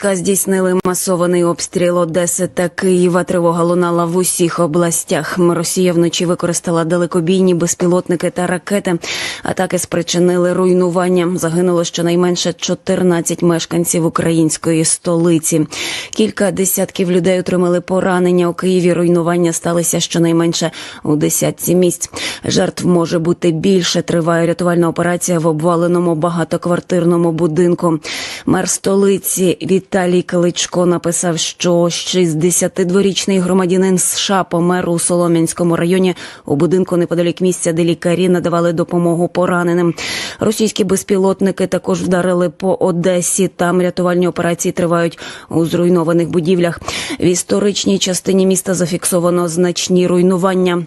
війська здійснили масований обстріл Одеси та Києва. Тривога лунала в усіх областях. Росія вночі використала далекобійні безпілотники та ракети. Атаки спричинили руйнування. Загинуло щонайменше 14 мешканців української столиці. Кілька десятків людей отримали поранення. У Києві руйнування сталися щонайменше у десятці місць. Жертв може бути більше. Триває рятувальна операція в обваленому багатоквартирному будинку. Мер столиці Віталій Кличко написав, що 62-річний громадянин США помер у Солом'янському районі у будинку неподалік місця, де лікарі надавали допомогу пораненим. Російські безпілотники також вдарили по Одесі. Там рятувальні операції тривають у зруйнованих будівлях. В історичній частині міста зафіксовано значні руйнування.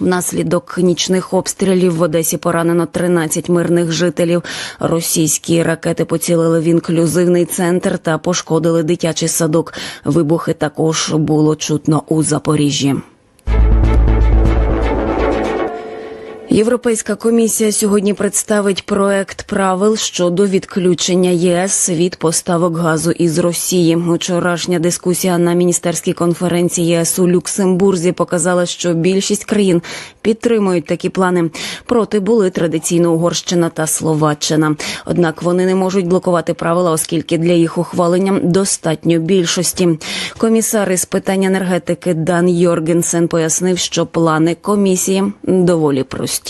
Внаслідок нічних обстрілів в Одесі поранено 13 мирних жителів. Російські ракети поцілили в інклюзивний центр та пошкодили дитячий садок. Вибухи також було чутно у Запоріжжі. Європейська комісія сьогодні представить проект правил щодо відключення ЄС від поставок газу із Росії. Учорашня дискусія на міністерській конференції ЄС у Люксембурзі показала, що більшість країн підтримують такі плани. Проти були традиційно Угорщина та Словаччина. Однак вони не можуть блокувати правила, оскільки для їх ухвалення достатньо більшості. Комісар із питань енергетики Дан Йоргенсен пояснив, що плани комісії доволі прості.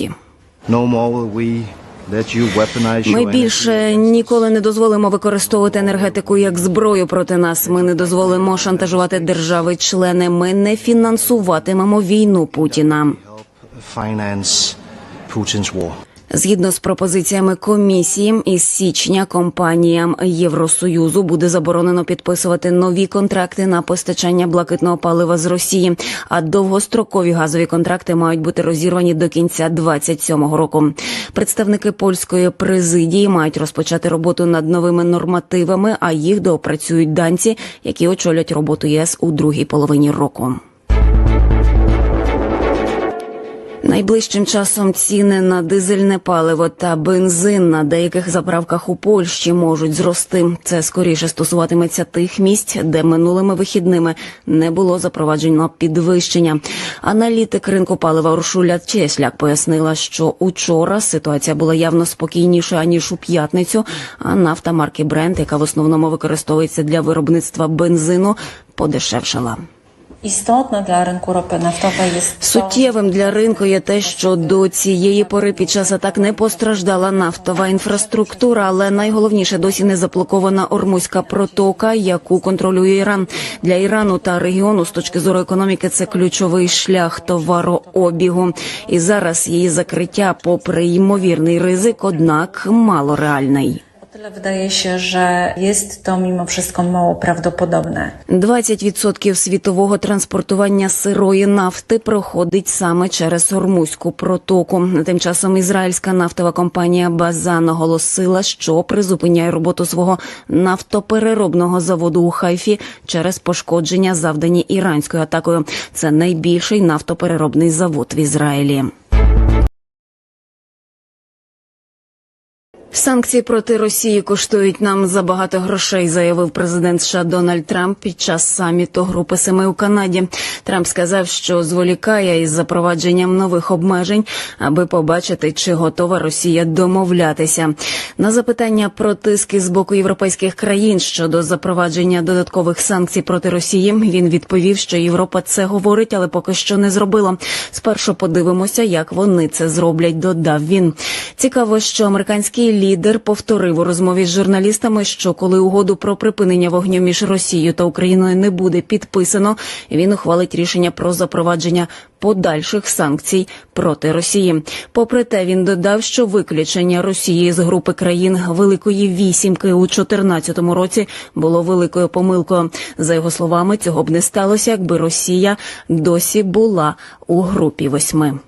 Weaponize Ми більше ніколи не дозволимо використовувати енергетику як зброю проти нас. Ми не дозволимо шантажувати держави-члени. Ми не фінансуватимемо війну Путіна. Згідно з пропозиціями комісії, із січня компаніям Євросоюзу буде заборонено підписувати нові контракти на постачання блакитного палива з Росії. А довгострокові газові контракти мають бути розірвані до кінця 27-го року. Представники польської президії мають розпочати роботу над новими нормативами, а їх доопрацюють данці, які очолять роботу ЄС у другій половині року. Найближчим часом ціни на дизельне паливо та бензин на деяких заправках у Польщі можуть зрости. Це скоріше стосуватиметься тих місць, де минулими вихідними не було запроваджено підвищення. Аналітик ринку палива Уршуля Чесляк пояснила, що учора ситуація була явно спокійнішою аніж у п'ятницю. А нафта марки Brent, яка в основному використовується для виробництва бензину, подешевшала. Dla rynku ropy naftowej jest to, Суттєвим для ринку є те, що до цієї пори під час атак не постраждала нафтова інфраструктура, але найголовніше досі не заблокована Ормузька протока, яку контролює Іран. Для Ірану та регіону з точки зору економіки це ключовий шлях товарообігу. І зараз її закриття, попри ймовірний ризик, однак мало реальний. Tyle wydaje się, że jest to mimo wszystko mało prawdopodobne. 20% світового транспортування сирої нафти проходить саме через Ормузьку протоку. Тим часом ізраїльська нафтова компанія Базан оголосила, що призупиняє роботу свого нафтопереробного заводу у Хайфі через пошкодження, завдані іранською атакою. Це найбільший нафтопереробний завод в Ізраїлі. Санкції проти Росії коштують нам забагато грошей, заявив президент США Дональд Трамп під час саміту Групи Семи у Канаді. Трамп сказав, що зволікає із запровадженням нових обмежень, аби побачити, чи готова Росія домовлятися. На запитання про тиски з боку європейських країн щодо запровадження додаткових санкцій проти Росії, він відповів, що Європа це говорить, але поки що не зробила. Спершу подивимося, як вони це зроблять. Додав він. Цікаво, що американський лідер повторив у розмові з журналістами, що коли угоду про припинення вогню між Росією та Україною не буде підписано, він ухвалить рішення про запровадження подальших санкцій проти Росії. Попри те, він додав, що виключення Росії з групи країн Великої вісімки у 2014 році було великою помилкою. За його словами, цього б не сталося, якби Росія досі була у групі восьми.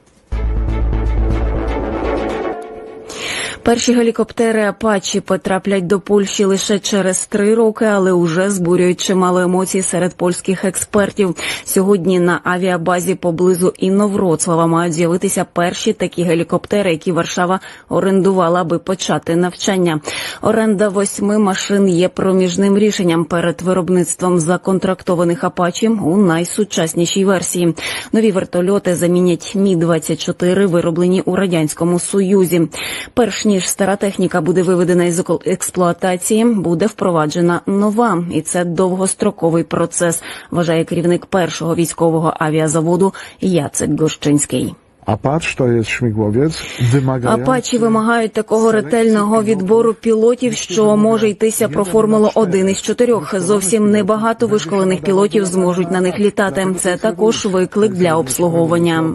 Перші гелікоптери Апачі потраплять до Польщі лише через три роки, але уже збурюють чимало емоцій серед польських експертів. Сьогодні на авіабазі поблизу Інновроцлава мають з'явитися перші такі гелікоптери, які Варшава орендувала, аби почати навчання. Оренда восьми машин є проміжним рішенням перед виробництвом законтрактованих Апачі у найсучаснішій версії. Нові вертольоти замінять Мі 24 вироблені у радянському союзі. Перш ніж стара техніка буде виведена із експлуатації, буде впроваджена нова, і це довгостроковий процес. Вважає керівник першого wійськового авіазаводу Яцек Гощинський. Апач jest śmigłowiec wymagający... Апачі вимагають такого ретельного відбору пілотів, що може йтися про формулу один із чотирьох. Зовсім небагато вишколених пілотів зможуть на них літати. Це також виклик для обслуговування.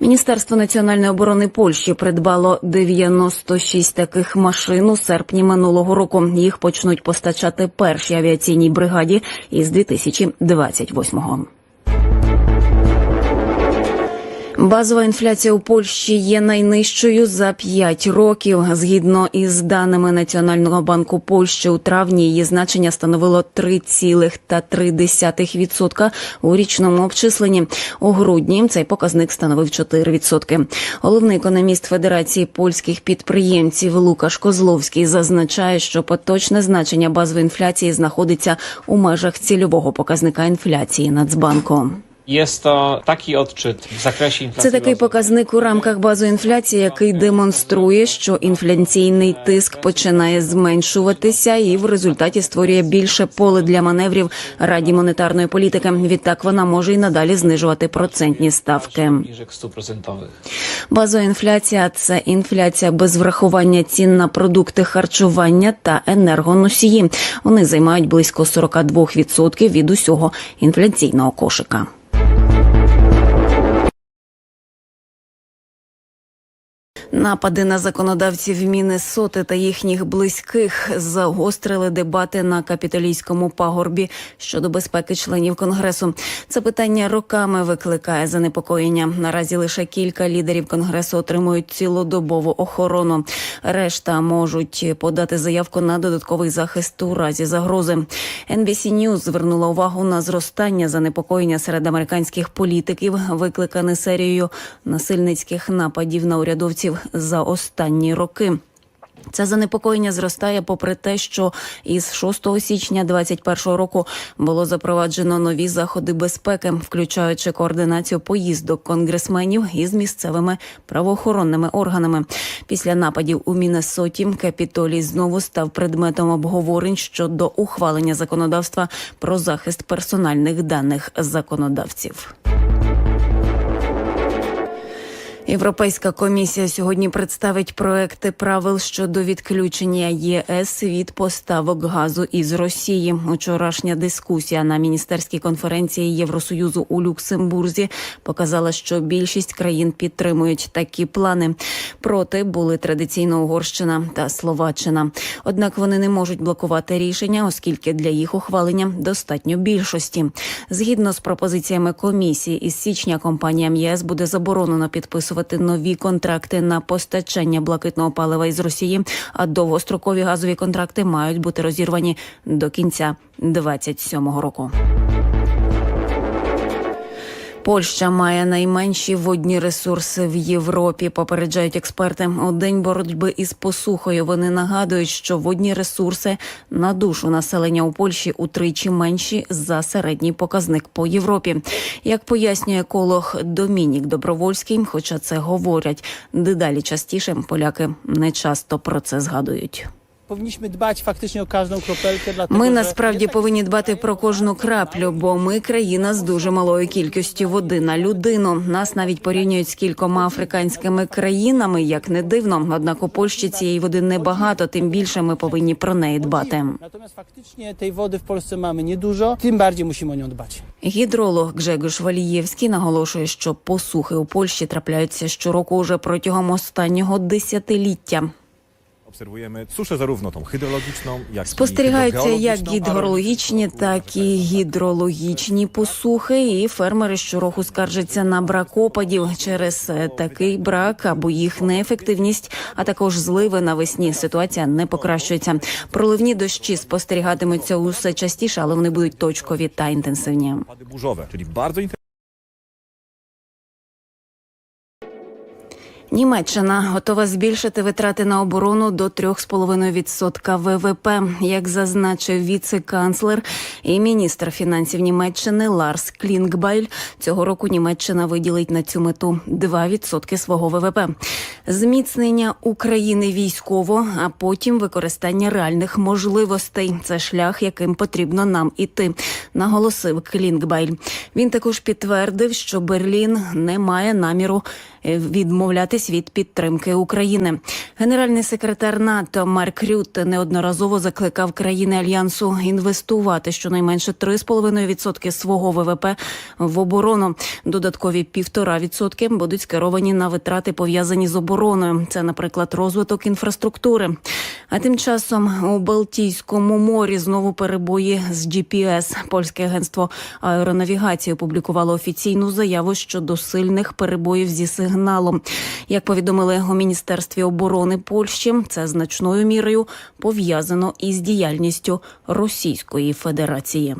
Міністерство національної оборони Польщі придбало 96 таких машин у серпні минулого року. Їх почнуть постачати першій авіаційній бригаді із 2028-го. Базова інфляція у Польщі є найнижчою за 5 років. Згідно із даними Національного банку Польщі, у травні її значення становило 3,3% у річному обчисленні. У грудні цей показник становив 4%. Головний економіст Федерації польських підприємців Лукаш Козловський зазначає, що поточне значення базової інфляції знаходиться у межах цільового показника інфляції Нацбанку. Jest to taki odczyt w zakresie. Це такий показник у рамках базової інфляції, який демонструє, що інфляційний тиск починає зменшуватися і в результаті створює більше поле для маневрів раді монетарної політики. Відтак вона може й надалі знижувати процентні ставки. Базова інфляція це інфляція без врахування цін на продукти харчування та енергоносії. Вони займають близько 42% від усього інфляційного кошика. Напади на законодавців Міннесоти та їхніх близьких загострили дебати на капітолійському пагорбі щодо безпеки членів конгресу. Це питання роками викликає занепокоєння. Наразі лише кілька лідерів конгресу отримують цілодобову охорону. Решта можуть подати заявку на додатковий захист у разі загрози. NBC News звернула увагу на зростання занепокоєння серед американських політиків, викликане серією насильницьких нападів на урядовців за останні роки. Це занепокоєння зростає попри те, що із 6 січня 2021 року було запроваджено нові заходи безпеки, включаючи координацію поїздок конгресменів із місцевими правоохоронними органами. Після нападів у Міннесоті Капітолій знову став предметом обговорень щодо ухвалення законодавства про захист персональних даних законодавців. Європейська комісія сьогодні представить проекти правил щодо відключення ЄС від поставок газу із Росії. Учорашня дискусія на міністерській конференції Євросоюзу у Люксембурзі показала, що більшість країн підтримують такі плани. Проти були традиційно Угорщина та Словаччина. Однак вони не можуть блокувати рішення, оскільки для їх ухвалення достатньо більшості. Згідно з пропозиціями комісії, із січня компаніям ЄС буде заборонено підписувати нові контракти на постачання блакитного палива із Росії, а довгострокові газові контракти мають бути розірвані до кінця 27-го року. Польща має найменші водні ресурси в Європі. Попереджають експерти. У день боротьби із посухою вони нагадують, що водні ресурси на душу населення у Польщі утричі менші за середній показник по Європі. Як пояснює еколог Домінік Добровольський, хоча це говорять дедалі частіше, поляки не часто про це згадують. Dbać faktycznie o każdą kropelkę, dlatego Ми насправді повинні дбати про кожну краплю, бо ми країна з дуже малою кількістю води на людину. Нас навіть порівнюють з кількома африканськими країнами, як не дивно. Однак у Польщі цієї води небагато, тим більше ми повинні про неї дбати. Natomiast faktycznie tej wody w Polsce mamy niedużo, tym bardziej musimy o nią dbać. Гідролог Гжегош Валієвський наголошує, що посухи у Польщі трапляються щороку уже протягом останнього десятиліття. Obserwujemy suszę zarówno tą hydrologiczną, jak Спостерігаються як гідрологічні, так і гідрологічні посухи. І фермери щороку скаржаться на брак опадів через такий брак або їх неефективність, а також зливи навесні. Ситуація не покращується. Проливні дощі спостерігатимуться усе частіше, але вони будуть точкові та інтенсивні. opady burzowe, Німеччина готова збільшити витрати на оборону до 3,5% ВВП, як зазначив віце-канцлер і міністр фінансів Німеччини Ларс Клінгбайль. Цього року Німеччина виділить на цю мету 2% свого ВВП. Зміцнення України військово, а потім використання реальних можливостей. Це шлях, яким потрібно нам іти, наголосив Клінгбайль. Він також підтвердив, що Берлін не має наміру відмовлятись від підтримки України. Генеральний секретар НАТО Марк Рютте неодноразово закликав країни альянсу інвестувати щонайменше 3,5% свого ВВП в оборону. Додаткові 1,5% будуть скеровані на витрати пов'язані з обороною. Це, наприклад, розвиток інфраструктури. А тим часом у Балтійському морі знову перебої з GPS. Польське агентство аеронавігації опублікувало офіційну заяву щодо сильних перебоїв зі сигналом. Як повідомили у міністерстві оборони Польщі, це значною мірою пов'язано із діяльністю Російської Федерації.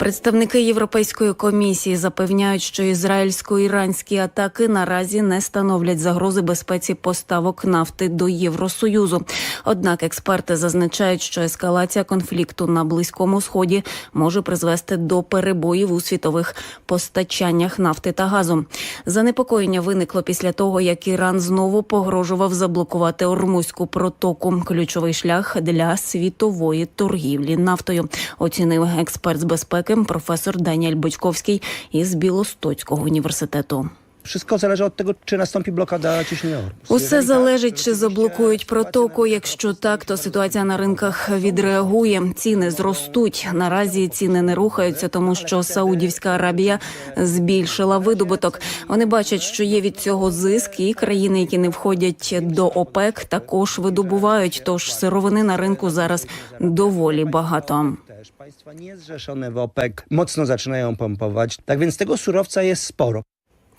Представники Європейської комісії запевняють, що ізраїльсько-іранські атаки наразі не становлять загрози безпеці поставок нафти до Євросоюзу. Однак експерти зазначають, що ескалація конфлікту на близькому сході може призвести до перебоїв у світових постачаннях нафти та газу. Занепокоєння виникло після того, як Іран знову погрожував заблокувати Ормузьку протоку, ключовий шлях для світової торгівлі нафтою. Оцінив експерт з безпеки професор Даніель Бодьковський із Білостоцького університету. Wszystko zależy od tego, czy nastąpi blokada ciśnieniowa. Усе залежить, чи заблокують протоку. Якщо так, то ситуація на ринках відреагує. Ціни зростуть. Наразі ціни не рухаються, тому що Саудівська Аравія збільшила видобуток. Вони бачать, що є від цього зиск, і країни, які не входять до ОПЕК, також видобувають. Тож сировини на ринку зараз доволі багато. Też państwa niezrzeszone w OPEC mocno zaczynają pompować, tak więc tego surowca jest sporo.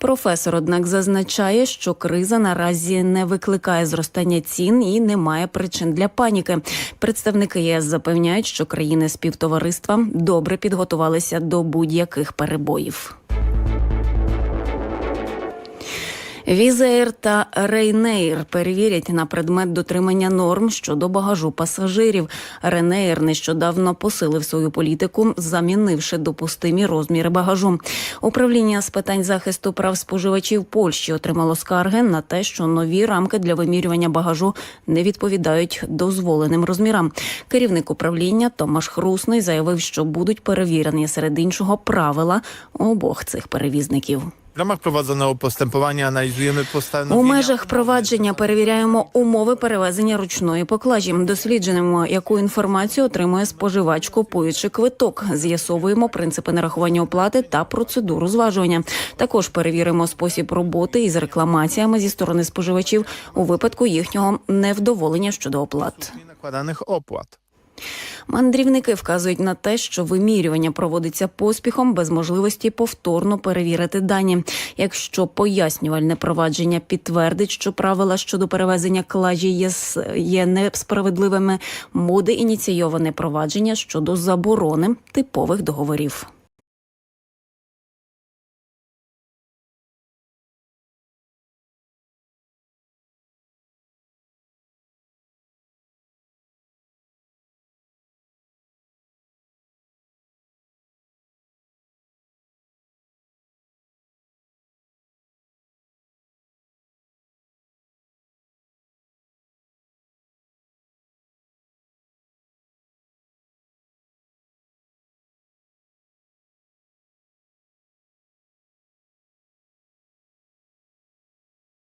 Професор, однак, зазначає, що криза наразі не викликає зростання цін і немає причин для паніки. Представники ЄС запевняють, що країни співтовариства добре підготувалися до будь-яких перебоїв. Візаєр та Рейнейр перевірять на предмет дотримання норм щодо багажу пасажирів. Ренейр нещодавно посилив свою політику, замінивши допустимі розміри багажу. Управління з питань захисту прав споживачів Польщі отримало скарги на те, що нові рамки для вимірювання багажу не відповідають дозволеним розмірам. Керівник управління Томаш Хрусний заявив, що будуть перевірені серед іншого правила обох цих перевізників. W ramach prowadzonego postępowania analizujemy postanowienia. У межах провадження перевіряємо умови перевезення ручної поклажі. Досліджуємо, яку інформацію отримує споживач, купуючи квиток. З'ясовуємо принципи нарахування оплати та процедуру зважування. Також перевіримо спосіб роботи із рекламаціями зі сторони споживачів у випадку їхнього невдоволення щодо оплат. nakładanych opłat. Мандрівники вказують на те, що вимірювання проводиться поспіхом без можливості повторно перевірити дані. Якщо пояснювальне провадження підтвердить, що правила щодо перевезення клажі є, є несправедливими, буде ініційоване провадження щодо заборони типових договорів.